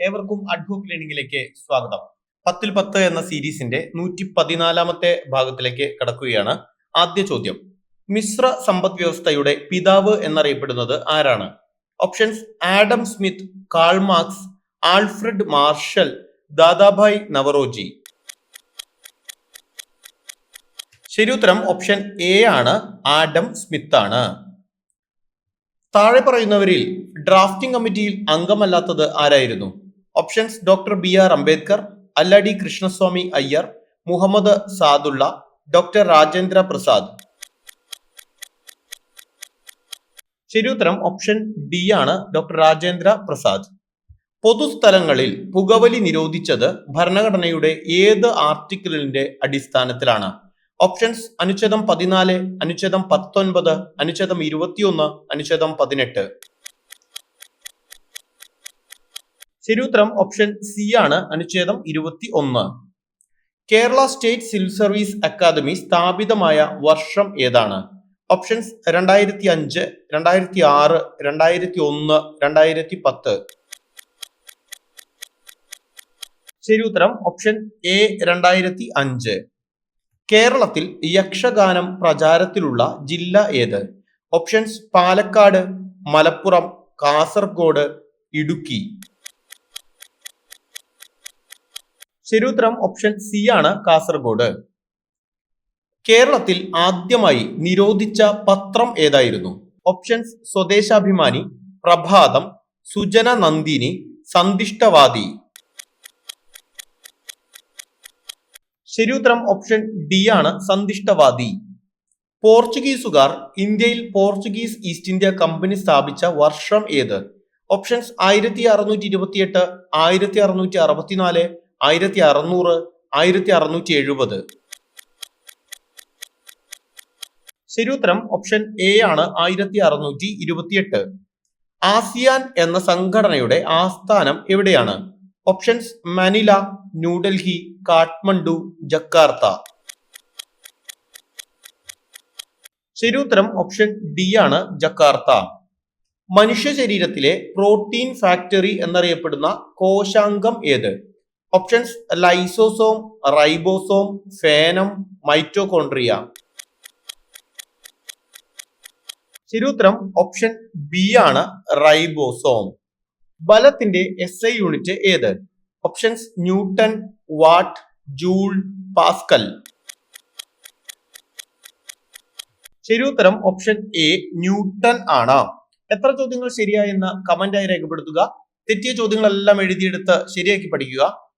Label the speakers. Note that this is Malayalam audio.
Speaker 1: ഏവർക്കും അഡ്ഹോക്ക് ലേണിംഗിലേക്ക് സ്വാഗതം. പത്തിൽ പത്ത് എന്ന സീരീസിന്റെ നൂറ്റി പതിനാലാമത്തെ ഭാഗത്തിലേക്ക് കടക്കുകയാണ്. ആദ്യ ചോദ്യം. മിശ്ര സമ്പദ് വ്യവസ്ഥയുടെ പിതാവ് എന്നറിയപ്പെടുന്നത് ആരാണ്? Options Adam Smith Karl Marx Alfred Marshall Dadabhai Naoroji. ശരി ഉത്തരം ഓപ്ഷൻ എ ആണ് ആഡം സ്മിത്ത് ആണ് താഴെ പറയുന്നവരിൽ ഡ്രാഫ്റ്റിംഗ് കമ്മിറ്റിയിൽ അംഗമല്ലാത്തത് ആരായിരുന്നു? Options doctor B R Ambedkar Alladi Krishnaswami Iyer Muhammad Saadulla doctor Rajendra Prasad ശരി ഉത്തരം ഓപ്ഷൻ ഡി ആണ് ഡോക്ടർ രാജേന്ദ്ര പ്രസാദ് പൊതുസ്ഥലങ്ങളിൽ പുകവലി നിരോധിച്ചത് ഭരണഘടനയുടെ ഏത് ആർട്ടിക്കിളിന്റെ അടിസ്ഥാനത്തിലാണ്? ഓപ്ഷൻസ് അനുച്ഛേദം പതിനാല് അനുച്ഛേദം പത്തൊൻപത് അനുച്ഛേദം ഇരുപത്തിയൊന്ന് അനുച്ഛേദം പതിനെട്ട്. ശരി ഉത്തരം ഓപ്ഷൻ സി ആണ്. അനുച്ഛേദം ഇരുപത്തി ഒന്ന് Kerala state civil service academy സ്ഥാപിതമായ വർഷം ഏതാണ്? ഓപ്ഷൻസ് രണ്ടായിരത്തി അഞ്ച് രണ്ടായിരത്തി ആറ് രണ്ടായിരത്തി ഒന്ന് രണ്ടായിരത്തി പത്ത് ശരി ഉത്തരം ഓപ്ഷൻ എ രണ്ടായിരത്തി അഞ്ച് കേരളത്തിൽ യക്ഷഗാനം പ്രചാരത്തിലുള്ള ജില്ല ഏത്? ഓപ്ഷൻസ് പാലക്കാട് മലപ്പുറം കാസർഗോഡ് ഇടുക്കി. ശരി ഉത്തരം ഓപ്ഷൻ സി ആണ് കാസർഗോഡ്. കേരളത്തിൽ ആദ്യമായി നിരോധിച്ച പത്രം ഏതായിരുന്നു? ഓപ്ഷൻസ് സ്വദേശാഭിമാനി പ്രഭാതം സുജന നന്ദിനി സന്തിഷ്ടവാദി ശരിയുത്തരം ഓപ്ഷൻ ഡി ആണ് സന്തിഷ്ടവാദി പോർച്ചുഗീസുകാർ ഇന്ത്യയിൽ പോർച്ചുഗീസ് ഈസ്റ്റ് ഇന്ത്യ കമ്പനി സ്ഥാപിച്ച വർഷം ഏത്? ഓപ്ഷൻസ് ആയിരത്തി അറുന്നൂറ്റി ഇരുപത്തിയെട്ട് ആയിരത്തി അറുന്നൂറ്റി അറുപത്തിനാല് ആയിരത്തി അറുന്നൂറ് ആയിരത്തി അറുന്നൂറ്റി എഴുപത് ശരി ഉത്തരം ഓപ്ഷൻ എ ആണ് ആയിരത്തി അറുന്നൂറ്റി ഇരുപത്തിയെട്ട് ആസിയാൻ എന്ന സംഘടനയുടെ ആസ്ഥാനം എവിടെയാണ്? Options Manila New Delhi Kathmandu Jakarta. ശരി ഉത്തരം ഓപ്ഷൻ ഡി ആണ് ജക്കാർത്ത. മനുഷ്യ ശരീരത്തിലെ പ്രോട്ടീൻ ഫാക്ടറി എന്നറിയപ്പെടുന്ന കോശാംഗം ഏത്? ഓപ്ഷൻസ് ലൈസോസോം റൈബോസോം ഫേനം മൈറ്റോകോൺട്രിയ ശരിയുത്തരം ഓപ്ഷൻ ബി ആണ് റൈബോസോം ബലത്തിന്റെ എസ് ഐ യൂണിറ്റ് ഏത്? Options newton watt joule pascal ശരിയുത്തരം ഓപ്ഷൻ എ ന്യൂട്ടൺ ആണ്. എത്ര ചോദ്യങ്ങൾ ശരിയായെന്ന് കമന്റായി രേഖപ്പെടുത്തുക. തെറ്റിയ ചോദ്യങ്ങളെല്ലാം എഴുതിയെടുത്ത് ശരിയാക്കി പഠിക്കുക.